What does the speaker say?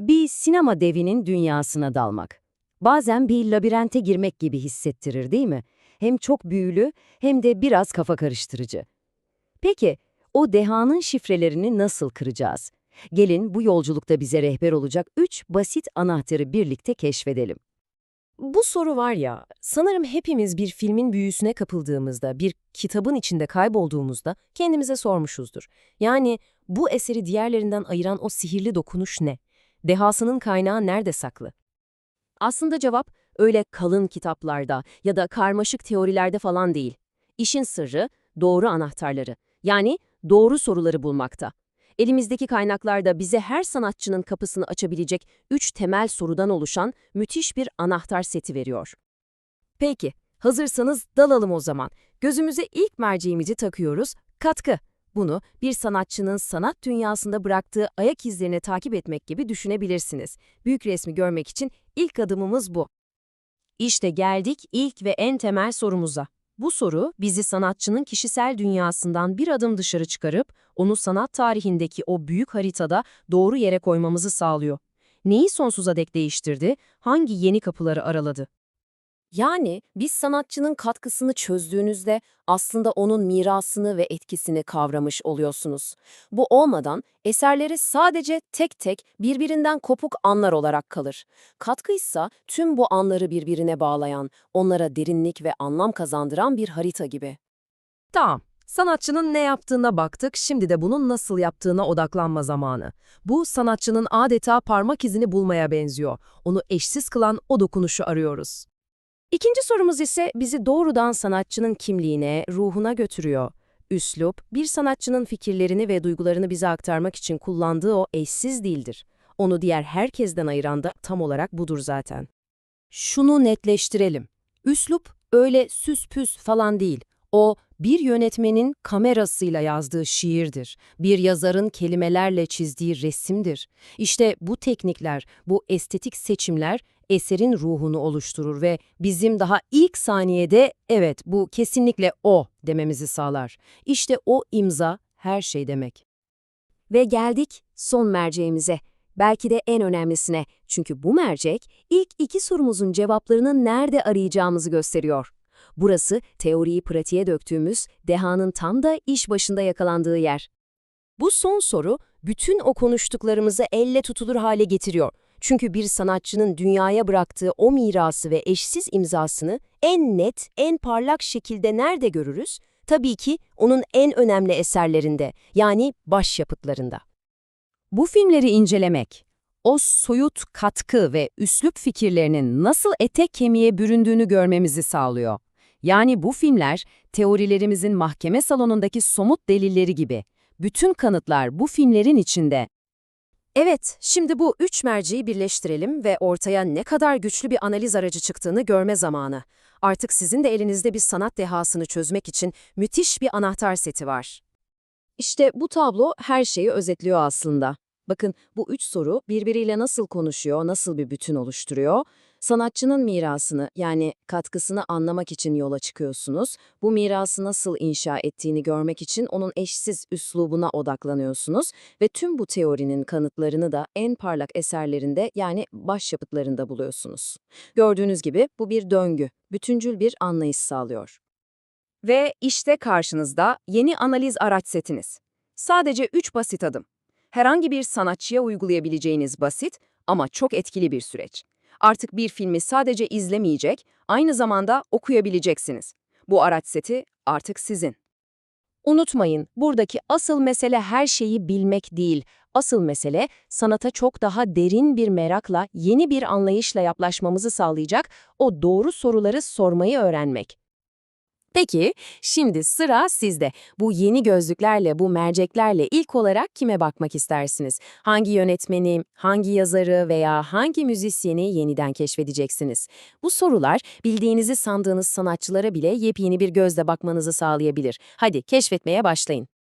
Bir sinema devinin dünyasına dalmak. Bazen bir labirente girmek gibi hissettirir değil mi? Hem çok büyülü hem de biraz kafa karıştırıcı. Peki, o dehanın şifrelerini nasıl kıracağız? Gelin bu yolculukta bize rehber olacak üç basit anahtarı birlikte keşfedelim. Bu soru var ya, sanırım hepimiz bir filmin büyüsüne kapıldığımızda, bir kitabın içinde kaybolduğumuzda kendimize sormuşuzdur. Yani bu eseri diğerlerinden ayıran o sihirli dokunuş ne? Dehasının kaynağı nerede saklı? Aslında cevap öyle kalın kitaplarda ya da karmaşık teorilerde falan değil. İşin sırrı doğru anahtarları, yani doğru soruları bulmakta. Elimizdeki kaynaklarda bize her sanatçının kapısını açabilecek üç temel sorudan oluşan müthiş bir anahtar seti veriyor. Peki, hazırsanız dalalım o zaman. Gözümüze ilk merceğimizi takıyoruz, katkı. Bunu bir sanatçının sanat dünyasında bıraktığı ayak izlerini takip etmek gibi düşünebilirsiniz. Büyük resmi görmek için ilk adımımız bu. İşte geldik ilk ve en temel sorumuza. Bu soru bizi sanatçının kişisel dünyasından bir adım dışarı çıkarıp onu sanat tarihindeki o büyük haritada doğru yere koymamızı sağlıyor. Neyi sonsuza dek değiştirdi? Hangi yeni kapıları araladı? Yani biz sanatçının katkısını çözdüğünüzde aslında onun mirasını ve etkisini kavramış oluyorsunuz. Bu olmadan eserleri sadece tek tek birbirinden kopuk anlar olarak kalır. Katkıysa tüm bu anları birbirine bağlayan, onlara derinlik ve anlam kazandıran bir harita gibi. Tamam. Sanatçının ne yaptığına baktık, şimdi de bunun nasıl yaptığına odaklanma zamanı. Bu sanatçının adeta parmak izini bulmaya benziyor. Onu eşsiz kılan o dokunuşu arıyoruz. İkinci sorumuz ise bizi doğrudan sanatçının kimliğine, ruhuna götürüyor. Üslup, bir sanatçının fikirlerini ve duygularını bize aktarmak için kullandığı o eşsiz dildir. Onu diğer herkesten ayıran da tam olarak budur zaten. Şunu netleştirelim. Üslup öyle süs püs falan değil. O, bir yönetmenin kamerasıyla yazdığı şiirdir. Bir yazarın kelimelerle çizdiği resimdir. İşte bu teknikler, bu estetik seçimler eserin ruhunu oluşturur ve bizim daha ilk saniyede evet bu kesinlikle o dememizi sağlar. İşte o imza her şey demek. Ve geldik son merceğimize. Belki de en önemlisine. Çünkü bu mercek ilk iki sorumuzun cevaplarını nerede arayacağımızı gösteriyor. Burası teoriyi pratiğe döktüğümüz dehanın tam da iş başında yakalandığı yer. Bu son soru bütün o konuştuklarımızı elle tutulur hale getiriyor. Çünkü bir sanatçının dünyaya bıraktığı o mirası ve eşsiz imzasını en net, en parlak şekilde nerede görürüz? Tabii ki onun en önemli eserlerinde, yani başyapıtlarında. Bu filmleri incelemek, o soyut katkı ve üslup fikirlerinin nasıl etek kemiğe büründüğünü görmemizi sağlıyor. Yani bu filmler teorilerimizin mahkeme salonundaki somut delilleri gibi. Bütün kanıtlar bu filmlerin içinde. Evet, şimdi bu üç merceği birleştirelim ve ortaya ne kadar güçlü bir analiz aracı çıktığını görme zamanı. Artık sizin de elinizde bir sanat dehasını çözmek için müthiş bir anahtar seti var. İşte bu tablo her şeyi özetliyor aslında. Bakın bu üç soru birbiriyle nasıl konuşuyor, nasıl bir bütün oluşturuyor? Sanatçının mirasını yani katkısını anlamak için yola çıkıyorsunuz. Bu mirası nasıl inşa ettiğini görmek için onun eşsiz üslubuna odaklanıyorsunuz ve tüm bu teorinin kanıtlarını da en parlak eserlerinde yani başyapıtlarında buluyorsunuz. Gördüğünüz gibi bu bir döngü, bütüncül bir anlayış sağlıyor. Ve işte karşınızda yeni analiz araç setiniz. Sadece 3 basit adım. Herhangi bir sanatçıya uygulayabileceğiniz basit ama çok etkili bir süreç. Artık bir filmi sadece izlemeyecek, aynı zamanda okuyabileceksiniz. Bu araç seti artık sizin. Unutmayın, buradaki asıl mesele her şeyi bilmek değil. Asıl mesele sanata çok daha derin bir merakla, yeni bir anlayışla yaklaşmamızı sağlayacak o doğru soruları sormayı öğrenmek. Peki, şimdi sıra sizde. Bu yeni gözlüklerle, bu merceklerle ilk olarak kime bakmak istersiniz? Hangi yönetmeni, hangi yazarı veya hangi müzisyeni yeniden keşfedeceksiniz? Bu sorular bildiğinizi sandığınız sanatçılara bile yepyeni bir gözle bakmanızı sağlayabilir. Hadi keşfetmeye başlayın.